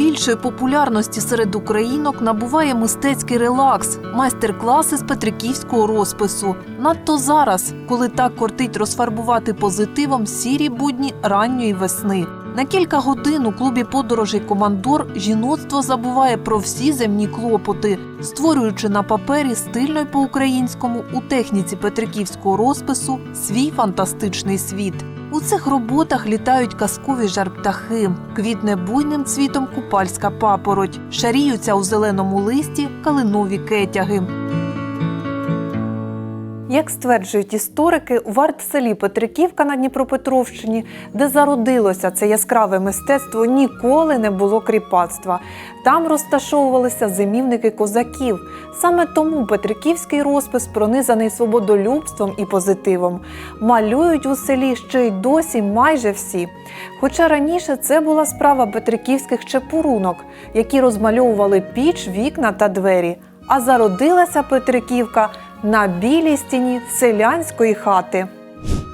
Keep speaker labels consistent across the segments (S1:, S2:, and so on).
S1: Більшої популярності серед українок набуває мистецький релакс, майстер-класи з петриківського розпису. Надто зараз, коли так кортить розфарбувати позитивом сірі будні ранньої весни. На кілька годин у клубі подорожей Командор жіноцтво забуває про всі земні клопоти, створюючи на папері стильно й по-українському у техніці петриківського розпису свій фантастичний світ. У цих роботах літають казкові жарптахи, квітне буйним цвітом купальська папороть, шаріються у зеленому листі калинові кетяги. Як стверджують історики, в арт-селі Петриківка на Дніпропетровщині, де зародилося це яскраве мистецтво, ніколи не було кріпацтва. Там розташовувалися зимівники козаків. Саме тому Петриківський розпис пронизаний свободолюбством і позитивом. Малюють у селі ще й досі майже всі. Хоча раніше це була справа петриківських чепурунок, які розмальовували піч, вікна та двері. А зародилася Петриківка на білій стіні селянської хати.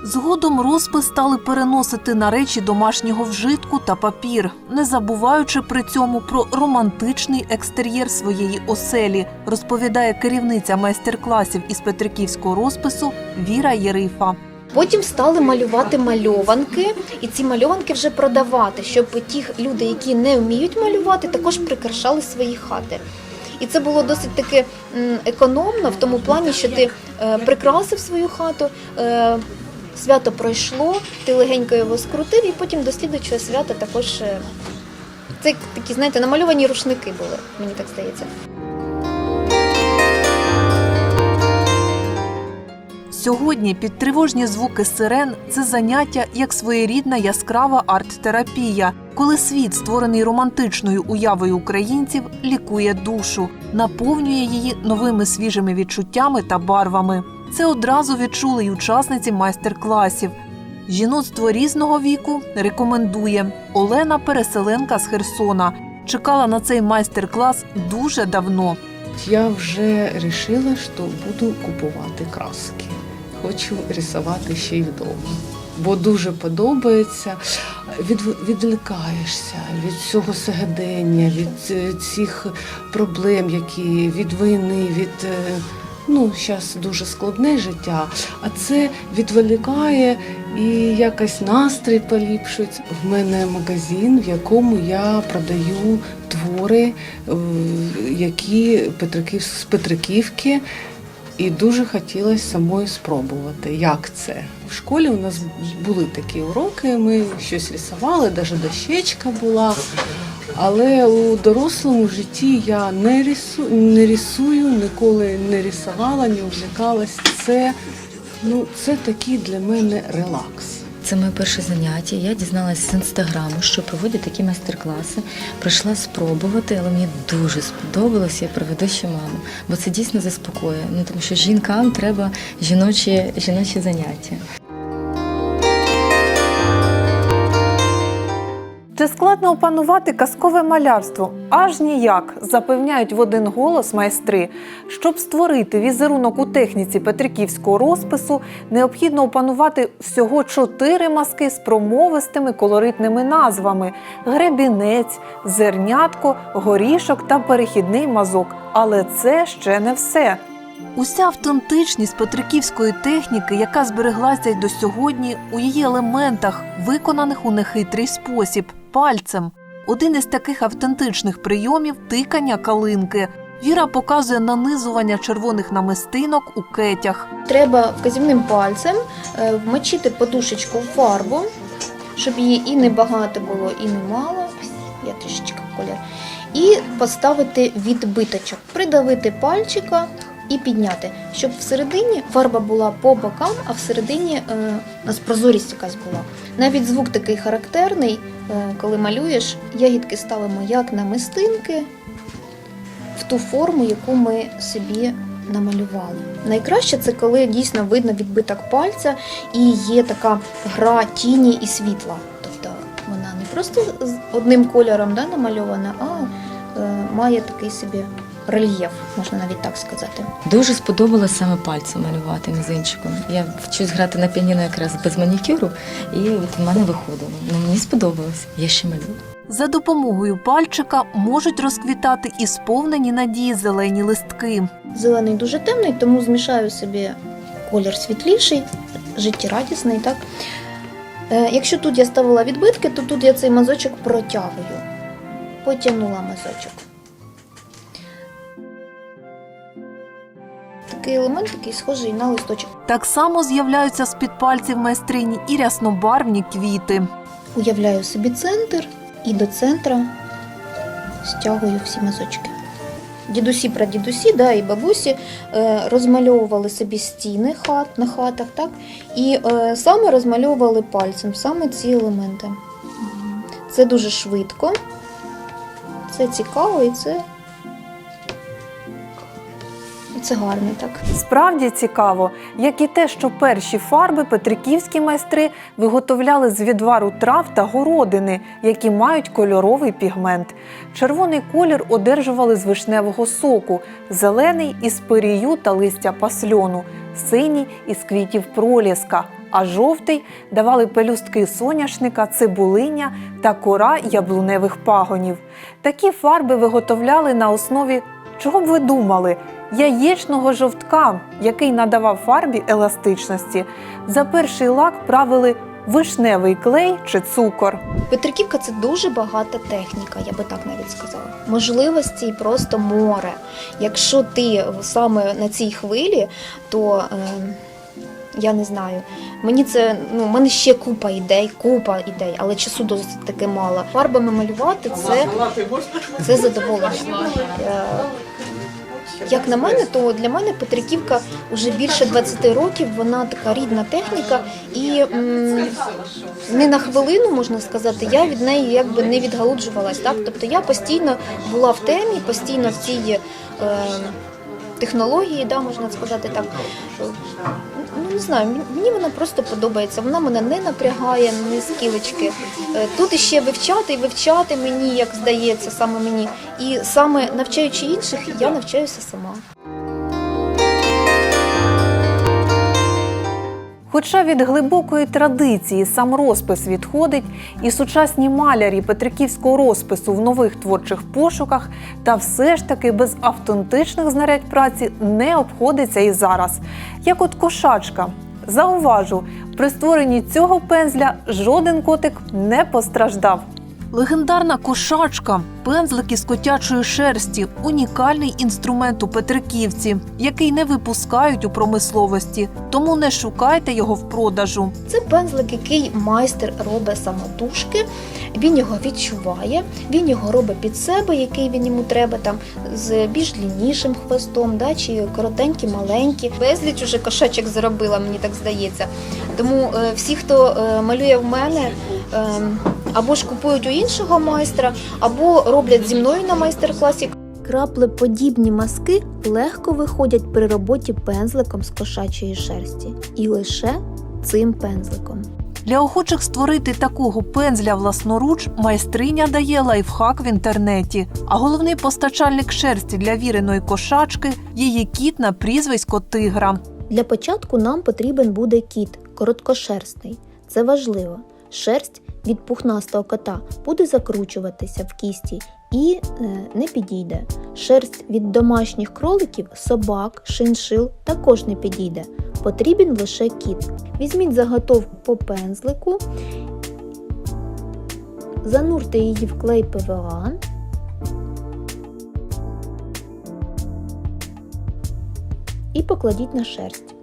S1: Згодом розпис стали переносити на речі домашнього вжитку та папір, не забуваючи при цьому про романтичний екстер'єр своєї оселі, розповідає керівниця майстер-класів із петриківського розпису Віра Єрифа.
S2: Потім стали малювати мальованки, і ці мальованки вже продавати, щоб ті люди, які не вміють малювати, також прикрашали свої хати. І це було досить таки економно в тому плані, що ти е, прикрасив свою хату, е, свято пройшло, ти легенько його скрутив, і потім до слідуючого свята також е, це такі, знаєте, намальовані рушники були, мені так здається.
S1: Сьогодні під тривожні звуки сирен це заняття як своєрідна яскрава арт-терапія, коли світ, створений романтичною уявою українців, лікує душу, наповнює її новими свіжими відчуттями та барвами. Це одразу відчули й учасниці майстер-класів. Жіноцтво різного віку рекомендує Олена Переселенка з Херсона. Чекала на цей майстер-клас дуже давно.
S3: Я вже вирішила, що буду купувати краски. Хочу рисувати ще й вдома. Бо дуже подобається, від, відвлікаєшся від цього сьогодення, від е, цих проблем, які від війни, від е, ну, зараз дуже складне життя, а це відволікає і якось настрій поліпшується. В мене магазин, в якому я продаю твори, е, які Петриків, з Петриківки. І дуже хотілося самою спробувати, як це. В школі у нас були такі уроки, ми щось рисували, навіть дощечка була. Але у дорослому житті я не рисую, не рисую, ніколи не рисувала, не увлікалась. Це, ну, це такий для мене релакс.
S4: Це моє перше заняття. Я дізналася з інстаграму, що проводять такі майстер-класи. Прийшла спробувати, але мені дуже сподобалося. Я проведу ще маму, бо це дійсно заспокоює. Ну тому що жінкам треба жіночі, жіночі заняття.
S1: Чи складно опанувати казкове малярство? Аж ніяк, запевняють в один голос майстри. Щоб створити візерунок у техніці петриківського розпису, необхідно опанувати всього чотири маски з промовистими колоритними назвами: гребінець, зернятко, горішок та перехідний мазок. Але це ще не все. Уся автентичність петриківської техніки, яка збереглася й до сьогодні, у її елементах, виконаних у нехитрий спосіб, пальцем. Один із таких автентичних прийомів тикання калинки. Віра показує нанизування червоних намистинок у кетях.
S2: Треба вказівним пальцем е, вмочити подушечку в фарбу, щоб її і не багато було, і не мало. Я трішечки колір. І поставити відбиточок, придавити пальчика і підняти, щоб всередині фарба була по бокам, а всередині е, у нас прозорість якась була. Навіть звук такий характерний, е, коли малюєш, ягідки ставимо як на мистинки в ту форму, яку ми собі намалювали. Найкраще це коли дійсно видно відбиток пальця і є така гра тіні і світла. Тобто вона не просто з одним кольором да, намальована, а е, має такий собі рельєф, можна навіть так сказати.
S4: Дуже сподобалось саме пальцем малювати мізинчиком. Я вчусь грати на піаніно якраз без манікюру, і от в мене виходило. Ну мені сподобалось. Я ще малюю.
S1: За допомогою пальчика можуть розквітати і сповнені надії зелені листки.
S2: Зелений дуже темний, тому змішаю собі колір світліший, життєрадісний. Так? Е, якщо тут я ставила відбитки, то тут я цей мазочок протягую. Потягнула мазочок. Такий елемент, який схожий на листочок.
S1: Так само з'являються з-під пальців майстрині і ряснобарвні квіти.
S2: Уявляю собі центр і до центра стягую всі мазочки. Дідусі, прадідусі, да, і бабусі е, розмальовували собі стіни хат на хатах, так? І е, саме розмальовували пальцем саме ці елементи. Це дуже швидко, це цікаво і це, це гарно, так.
S1: Справді цікаво, як і те, що перші фарби петриківські майстри виготовляли з відвару трав та городини, які мають кольоровий пігмент. Червоний колір одержували з вишневого соку, зелений із пирію та листя пасльону, синій із квітів проліска, а жовтий давали пелюстки соняшника, цибулиня та кора яблуневих пагонів. Такі фарби виготовляли на основі, чого б ви думали, яєчного жовтка, який надавав фарбі еластичності. За перший лак правили вишневий клей чи цукор.
S2: Петриківка це дуже багата техніка, я би так навіть сказала. Можливостей просто море. Якщо ти саме на цій хвилі, то е, я не знаю. Мені це ну, в мене ще купа ідей, купа ідей, але часу досить таки мало. Фарбами малювати це, це задоволення. Е, Як на мене, то для мене Петриківка вже більше 20 років. Вона така рідна техніка, і не на хвилину можна сказати, я від неї якби не відгалуджувалась. Так, тобто я постійно була в темі, постійно в цій е, технології, да, можна сказати так. Ну не знаю, мені- вона просто подобається. Вона мене не напрягає, не скілечки. Е, Тут іще вивчати і вивчати мені, як здається, саме мені. І саме навчаючи інших, я навчаюся сама.
S1: Хоча від глибокої традиції сам розпис відходить, і сучасні малярі петриківського розпису в нових творчих пошуках, та все ж таки без автентичних знарядь праці не обходиться і зараз. Як от кошачка. Зауважу, при створенні цього пензля жоден котик не постраждав. Легендарна кошачка пензлик із котячої шерсті унікальний інструмент у Петриківці, який не випускають у промисловості, тому не шукайте його в продажу.
S2: Це пензлик, який майстер робить самотужки. Він його відчуває, він його робить під себе, який він йому треба, там з більш длиннішим хвостом, да, чи коротенькі, маленькі. Безліч уже кошачок заробила, мені так здається. Тому е, всі, хто е, малює в мене, е, або ж купують у іншого майстра, або роблять зі мною на майстер-класі. Краплеподібні маски легко виходять при роботі пензликом з кошачої шерсті. І лише цим пензликом.
S1: Для охочих створити такого пензля власноруч майстриня дає лайфхак в інтернеті. А головний постачальник шерсті для віреної кошачки її кіт на прізвисько тигра.
S2: Для початку нам потрібен буде кіт короткошерстний. Це важливо. Шерсть від пухнастого кота буде закручуватися в кісті і е, не підійде. Шерсть від домашніх кроликів, собак, шиншил також не підійде. Потрібен лише кіт. Візьміть заготовку по пензлику, занурте її в клей ПВА. І покладіть на шерсть.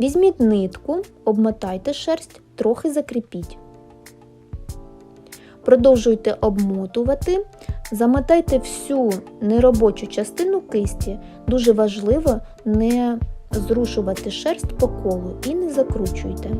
S2: Візьміть нитку, обмотайте шерсть, трохи закріпіть. Продовжуйте обмотувати, замотайте всю неробочу частину кисті. Дуже важливо не зрушувати шерсть по колу і не закручуйте.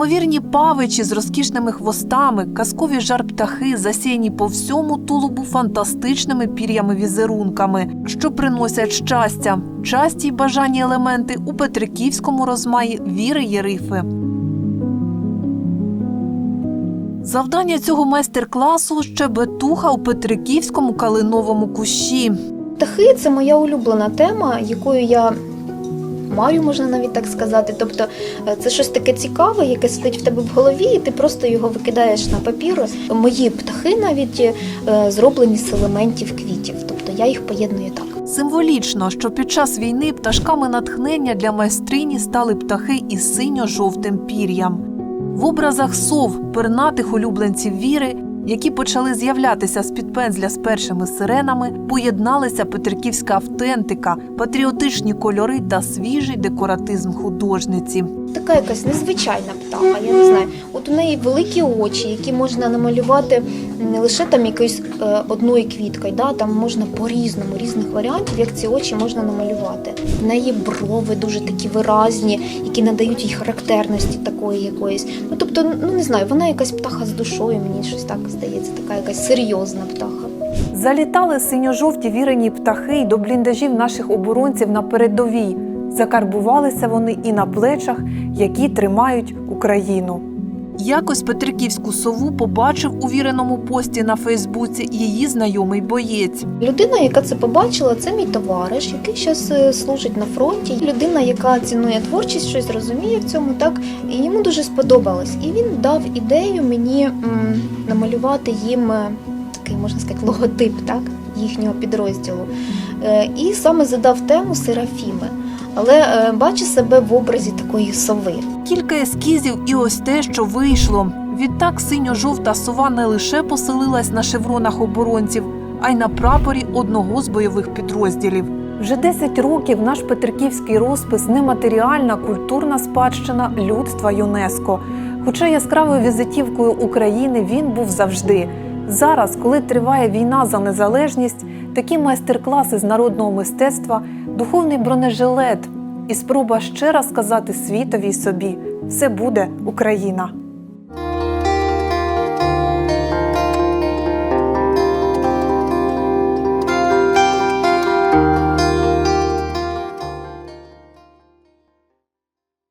S1: Неймовірні павичі з розкішними хвостами, казкові жар-птахи, засіяні по всьому тулубу фантастичними пір'ями-візерунками, що приносять щастя, часті й бажані елементи у петриківському розмаї віри Єрифи. Завдання цього майстер-класу щебетуха у петриківському калиновому кущі.
S2: Птахи це моя улюблена тема, якою я Марю, можна навіть так сказати. Тобто е, це щось таке цікаве, яке сидить в тебе в голові, і ти просто його викидаєш на папір. Мої птахи навіть е, зроблені з елементів квітів, тобто я їх поєдную так.
S1: Символічно, що під час війни пташками натхнення для майстрині стали птахи із синьо-жовтим пір'ям. В образах сов, пернатих улюбленців віри, які почали з'являтися з-під пензля з першими сиренами, поєдналися петриківська автентика, патріотичні кольори та свіжий декоратизм художниці.
S2: Така якась незвичайна птаха, я не знаю. От у неї великі очі, які можна намалювати не лише там якоюсь е, одною квіткою, да, там можна по-різному, різних варіантів, як ці очі можна намалювати. В неї брови дуже такі виразні, які надають їй характерності такої якоїсь. Ну тобто, ну не знаю, вона якась птаха з душою, мені щось так здається, така якась серйозна птаха.
S1: Залітали синьо-жовті вірені птахи й до бліндажів наших оборонців на передовій. Закарбувалися вони і на плечах, які тримають Україну. Якось Петриківську сову побачив у віреному пості на Фейсбуці її знайомий боєць.
S2: Людина, яка це побачила, це мій товариш, який зараз служить на фронті. Людина, яка цінує творчість, щось розуміє в цьому, так і йому дуже сподобалось. І він дав ідею мені м, намалювати їм е, такий, можна сказати, логотип, так їхнього підрозділу. Е, і саме задав тему Серафіми. Але е, бачу себе в образі такої сови.
S1: Кілька ескізів, і ось те, що вийшло. Відтак синьо-жовта сова не лише поселилась на шевронах оборонців, а й на прапорі одного з бойових підрозділів. Вже 10 років наш Петриківський розпис нематеріальна культурна спадщина людства ЮНЕСКО. Хоча яскравою візитівкою України він був завжди. Зараз, коли триває війна за незалежність, такі майстер-класи з народного мистецтва, духовний бронежилет і спроба ще сказати світові собі: все буде Україна.